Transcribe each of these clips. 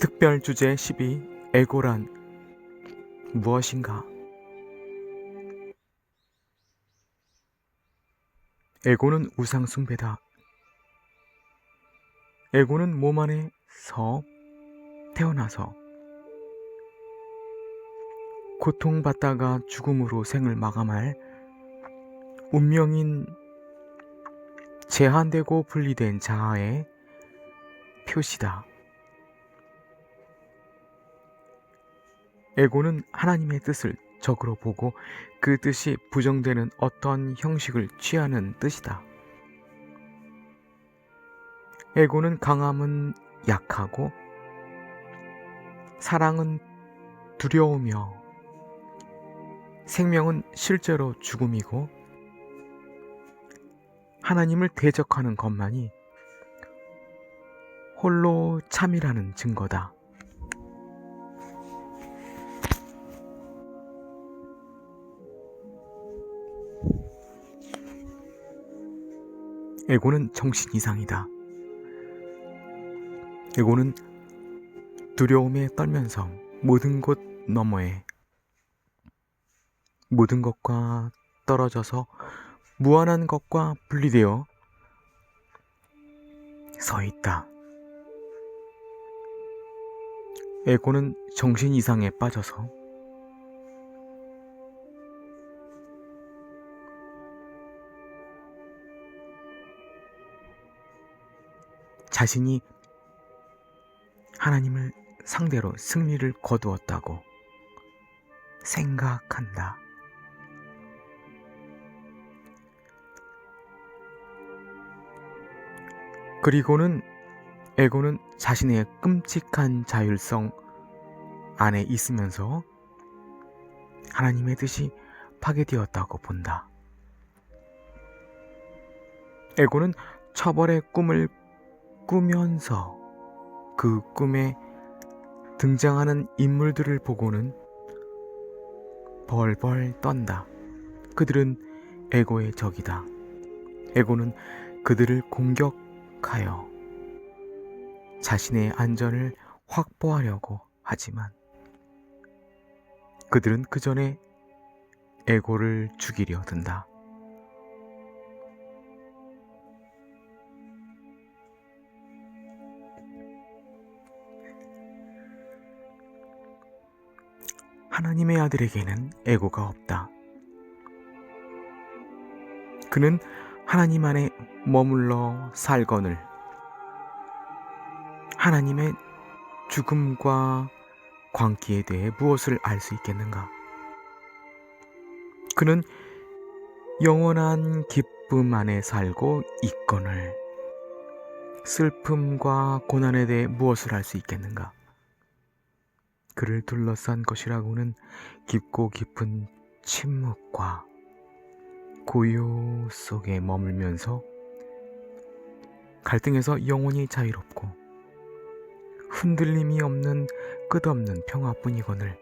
특별 주제 12 에고란 무엇인가? 에고는 우상숭배다. 에고는 몸 안에 서 태어나서 고통받다가 죽음으로 생을 마감할 운명인 제한되고 분리된 자아의 표시다. 에고는 하나님의 뜻을 적으로 보고 그 뜻이 부정되는 어떤 형식을 취하는 뜻이다. 에고는 강함은 약하고 사랑은 두려우며 생명은 실제로 죽음이고 하나님을 대적하는 것만이 홀로 참이라는 증거다. 에고는 정신 이상이다. 에고는 두려움에 떨면서 모든 곳 너머에 모든 것과 떨어져서 무한한 것과 분리되어 서 있다. 에고는 정신 이상에 빠져서 자신이 하나님을 상대로 승리를 거두었다고 생각한다. 그리고는 에고는 자신의 끔찍한 자율성 안에 있으면서 하나님의 뜻이 파괴되었다고 본다. 에고는 처벌의 꿈을 꾸면서 그 꿈에 등장하는 인물들을 보고는 벌벌 떤다. 그들은 에고의 적이다. 에고는 그들을 공격하여 자신의 안전을 확보하려고 하지만 그들은 그 전에 에고를 죽이려 든다. 하나님의 아들에게는 에고가 없다. 그는 하나님 안에 머물러 살거늘 하나님의 죽음과 광기에 대해 무엇을 알 수 있겠는가? 그는 영원한 기쁨 안에 살고 있거늘 슬픔과 고난에 대해 무엇을 알 수 있겠는가? 그를 둘러싼 것이라고는 깊고 깊은 침묵과 고요 속에 머물면서 갈등에서 영원히 자유롭고 흔들림이 없는 끝없는 평화뿐이거늘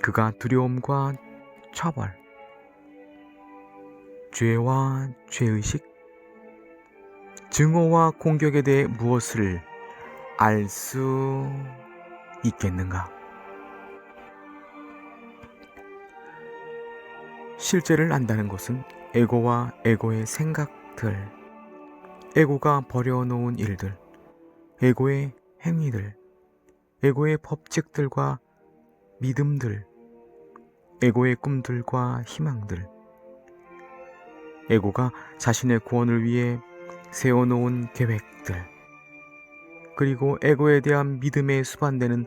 그가 두려움과 처벌, 죄와 죄의식, 증오와 공격에 대해 무엇을 알 수 있겠는가? 실제를 안다는 것은 에고와 에고의 생각들, 에고가 버려놓은 일들, 에고의 행위들, 에고의 법칙들과 믿음들, 에고의 꿈들과 희망들, 에고가 자신의 구원을 위해 세워놓은 계획들, 그리고 에고에 대한 믿음에 수반되는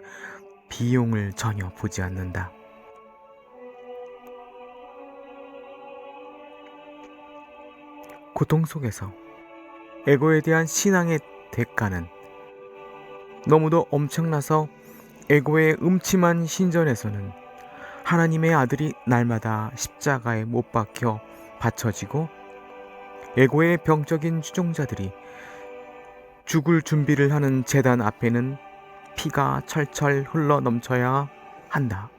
비용을 전혀 보지 않는다. 고통 속에서 에고에 대한 신앙의 대가는 너무도 엄청나서 에고의 음침한 신전에서는 하나님의 아들이 날마다 십자가에 못 박혀 바쳐지고 에고의 병적인 추종자들이 죽을 준비를 하는 재단 앞에는 피가 철철 흘러 넘쳐야 한다.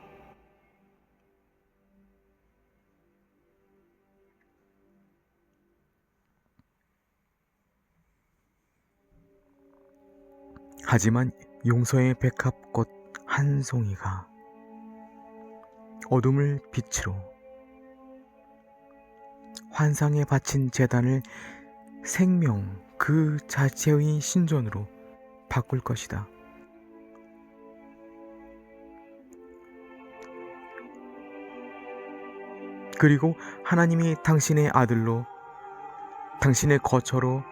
하지만 용서의 백합꽃 한 송이가 어둠을 빛으로 환상에 바친 재단을 생명 그 자체의 신전으로 바꿀 것이다. 그리고 하나님이 당신의 아들로, 당신의 거처로,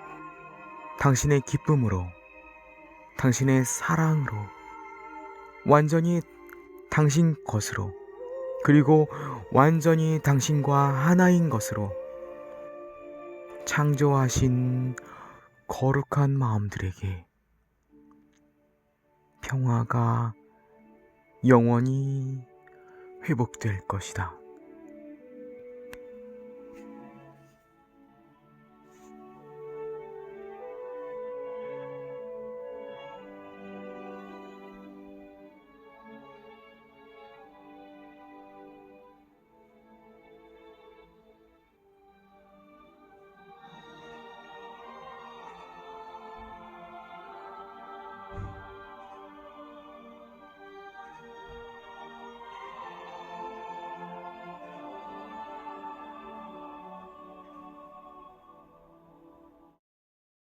당신의 기쁨으로, 당신의 사랑으로, 완전히 당신 것으로, 그리고 완전히 당신과 하나인 것으로 창조하신 거룩한 마음들에게 평화가 영원히 회복될 것이다.